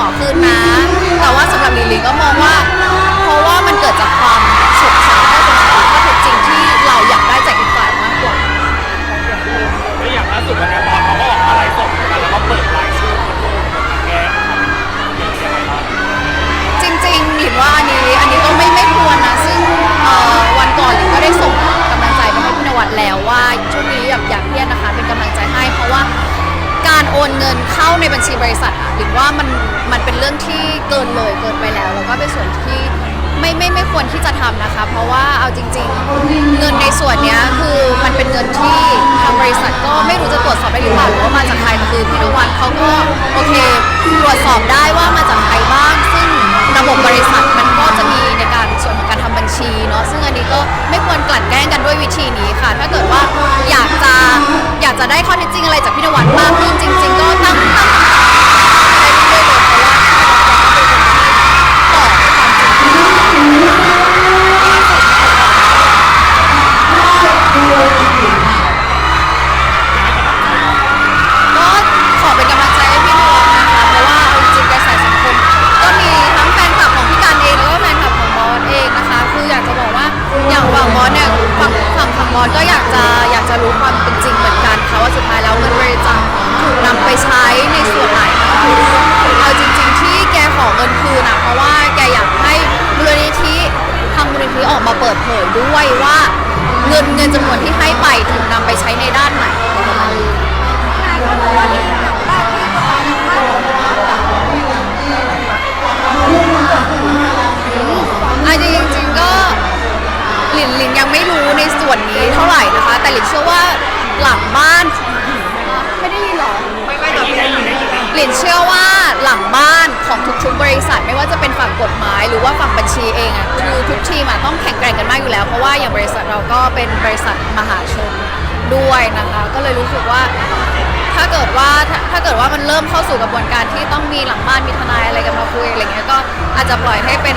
ขอคืนนะ แต่ว่าสำหรับลิลลี่ก็มองว่า เพราะว่ามันเกิดจากความสงสารข้อสงสัยข้อเท็จจริงที่เราอยากได้จากอีกฝ่ายมากกว่าแล้วอย่างล่าสุดวันนี้บอสเขาก็ออกมาไลฟ์สดเหมือนกันแล้วก็เปิดรายชื่อคนโดนแกล้งครับมียังไงบ้างจริงๆหลินว่าอันนี้อันนี้ก็ไม่ไม่ควรนะ ซึ่งเอ่อวันก่อนหลินก็ได้ส่งกำลังใจไปให้พี่นวัดแล้วว่าช่วงนี้แบบอยากเครียดนะคะ เป็นกำลังใจให้เพราะว่าการโอนเงินเข้าาในบัญชีบริษัทอะหลินว่ามันมันเป็นเรื่องที่เกินเลยเกินไปแล้ว แล้วก็เป็นส่วนที่ไม่ไม่ไม่ควรที่จะทำนะคะ เพราะว่าเอาจริง ๆ เงินในส่วนเนี้ยคือมันเป็นเงินที่ทางบริษัทก็ไม่รู้จะตรวจสอบได้หรือเปล่าหรือว่ามาจากใครแต่คือพี่นวัดเขาก็โอเคตรวจสอบได้ว่ามาจากใครบ้าง ซึ่งระบบบริษัทมันก็จะมีในการส่วนของการทำบัญชีเนาะซึ่งอันนี้ก็ไม่ควรกลั่นแกล้งกันด้วยวิธีนี้ค่ะ ถ้าเกิดว่าอยากจะอยากจะได้ข้อเท็จจริงอะไรจากพี่นวัดมากขึ้นจริง ๆ ก็ตั้ง อนก็อยากจะอยากจะรู้ความเป็นจริงเหมือนกันค่ะว่าสุดท้ายแล้วเงินบริจาคถูกนำไปใช้ในส่วนไหนเอาจริง ๆ ที่แกขอเงินคืนอะเพราะว่าแกอยากให้มูลนิธิทางมูลนิธิออกมาเปิดเผยด้วยว่าเงินเงินจำนวน ยินได้ยินหลินเชื่อว่าหลังบ้านของทุกๆบริษัท ไม่ว่าจะเป็นฝั่งกฎหมาย หรือว่าฝั่งบัญชีเองอะคือทุกทีมอะต้องแข่งแกร่งกันมากอยู่แล้ว เพราะว่าอย่างบริษัทเราก็เป็นบริษัทมหาชนด้วยนะคะ ก็เลยรู้สึกว่าถ้าเกิดว่าถ้าถ้าเกิดว่ามันเริ่มเข้าสู่กระบวนการที่ต้องมีหลังบ้านมีทนายอะไรกันมาคุยอะไรเงี้ยก็อาจจะปล่อยให้เป็น